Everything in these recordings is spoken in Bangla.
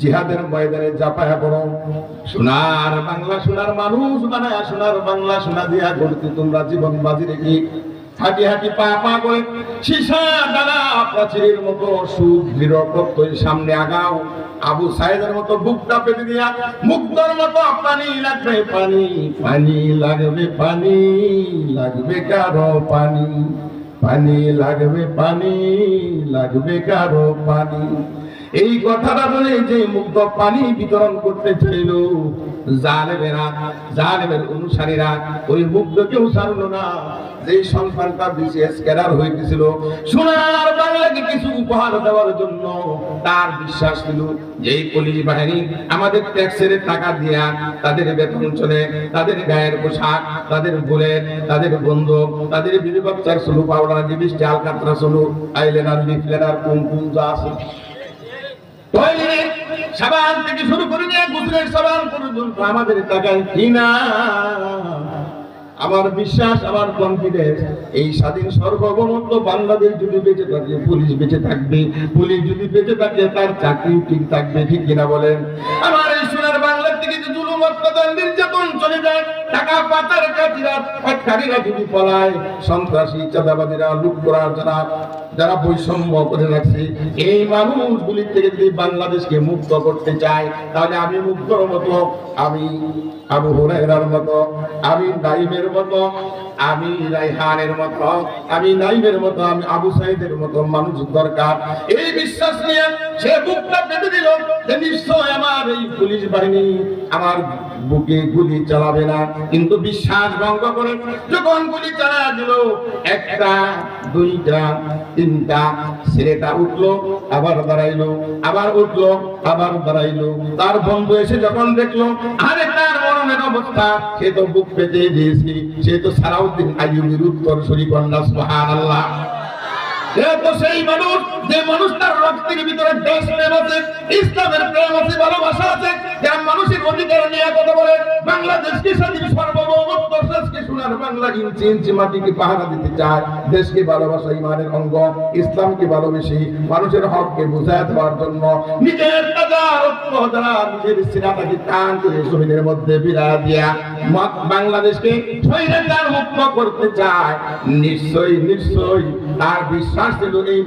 জিহাদের ময়দানে জাপায়া পড়ো সোনার বাংলা সোনার মানুষ বানায় সোনার বাংলা সোনা দিয়া গড়তে তোমরা জীবন বাজি রেখে হাঁটি হাঁটি পা পা করে সীসা ডানা প্রাচীরের মতো সুদৃঢ় প্রত্যয় সামনে আগাও। আবু সাইদের মতো বুকটা পেতে দিয়া মুক্তর মতো পানি লাগবে পানি পানি লাগবে পানি, লাগবে কারও পানি পানি লাগবে পানি, লাগবে কারও পানি। এই কথাটা বলে যে মুগ্ধ পানি বিতরণ করতে চাইল। জালেমেরা, জালেমের অনুসারীরা ওই মুগ্ধ কেউ ছাড়লো না। যে সন্তানটা বিশেষ ক্যাডার হইতেছিল, সোনার বাংলাকে কিছু উপহার দেওয়ার জন্য তার বিশ্বাস ছিল যে পুলিশ বাহিনী আমাদের ট্যাক্সের টাকা দিয়া তাদের বেতন চলে, তাদের গায়ের পোশাক, তাদের বুলেট, তাদের বন্দুক, তাদের বিবি বাচ্চার সুলু পাউডার জিবিসটি আলকাতরা সুলু আইলেনার, লিফলেনার কুম কুম যা আছে। আমার বিশ্বাস, আমার কনফিডেন্স এই স্বাধীন সার্বভৌমত্ব বাংলাদেশ যদি বেঁচে থাকে, পুলিশ বেঁচে থাকবে। পুলিশ যদি বেঁচে থাকে, তার চাকরি ঠিক থাকবে, ঠিক কিনা বলেন? আমার এই বাংলার থেকে নির্যাতন চলে যায় টাকা পাচার কাজীরা কারীরা যদি পলায়, সন্ত্রাসী চাঁদাবাদীরা লুট করার যারা যারা বৈষম্য করে রাখছে, এই মানুষগুলি থেকে যদি বাংলাদেশকে মুক্ত করতে চায়, তাহলে আমি মুক্তর মতো, আমি আবু হুরায়রার মতো, আমি নাইমের মতো, আমি রাইহানের মতো, আমি নাইমের মতো, আমি আবু সাইদের মতো মানুষ দরকার। এই বিশ্বাস নিয়ে সে বুকটা পেতে দিল নিশ্চয় আমার এই পুলিশ বাহিনী আমার বুকে গুলি চালাবে না। কিন্তু বিশ্বাস ভঙ্গ করে যখন গুলি চালা দিল, একটা, দুইটা, তিনটা, ছেলেটা উঠল, আবার দাঁড়াইলো, আবার উঠল, আবার দাঁড়াইলো। তার বন্ধু এসে যখন দেখল, আরে তার মরণের অবস্থা, সে তো বুক পেতে দিয়েছি সে তো সারাউদ্দিন আইয়ুবের উত্তর শরী কন্যা, সুবহানাল্লাহ। সে তো সেই মানুষ, যে মানুষ তার রক্তের ভিতরে দেশ প্রেম আছে, ইসলামের প্রেম আছে, ভালোবাসা আছে যার মানুষের অধিকার নিয়ে কথা বলে বাংলাদেশ কি স্বাধীন, সার্বভৌমত্ব, দেশকে সোনার বাংলা, ইঞ্চি ইঞ্চি মাটিকে পাহারা দিতে চায়, দেশকে ভালোবাসা, ইমানের অঙ্গ, ইসলামকে ভালোবেসে মানুষের হককে বুঝায় দেওয়ার জন্য, নিজের বাংলাদেশকে মুক্ত করতে চায়। তার বিশ্বাস ছিল এই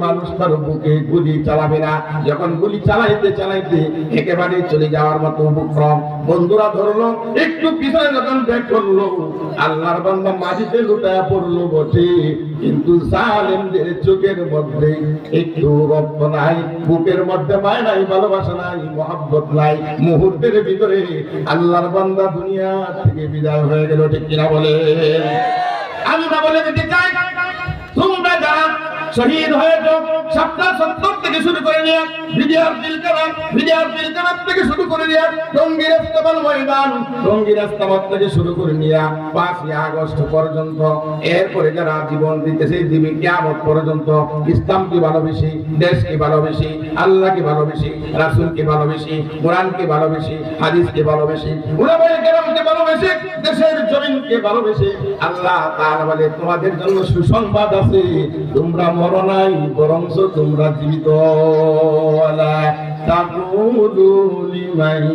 বুকে গুলি চালাবে না। যখন গুলি চালাইতে চালাইতে একেবারে চলে যাওয়ার মতো উপক্রম। বন্ধুরা ধরলো, একটু পিছনে যখন ব্যাক করল আল্লাহর বান্দা মাটিতে লুটায় পড়ল বটে। কিন্তু জালেমদের চোখের মধ্যে একটু রক্ত নাই, বুকের মধ্যে মায় নাই, ভালোবাসা নাই, মহাব্বত নাই, মুহূর্তের ভিতরে আল্লাহর বান্দা দুনিয়া থেকে বিদায় হয়ে গেল, ঠিক কিনা বলে আমি না বলে দিতে চাই। শহীদ হয়েছ। সপ্তাহ সত্তর থেকে শুরু করে নিয়ে বিডিআর পিলকানা বিডিআর পিলকানা থেকে শুরু করে নিয়ে, টঙ্গির ইস্তেমাল ময়দান, টঙ্গির ইস্তেমাল থেকে শুরু করে নিয়ে, পাঁচই আগস্ট পর্যন্ত, এরপরে যারা জীবন দিতেছে, দিবে কিয়ামত পর্যন্ত ইসলামকে ভালোবেসে দেশকে ভালোবেসে আল্লাহকে ভালোবেসে রাসূলকে ভালোবেসে কোরআনকে ভালোবেসে হাদিসকে ভালোবেসে, উলামায়ে কেরামকে ভালোবেসে জমিনকে ভালোবেসে আল্লাহ তাআলা বলে, তোমাদের জন্য সুসংবাদ আছে, তোমরা মরো নাই, বরঞ্চ তোমরা জীবিত ওয়ালা তাকুলু লিমান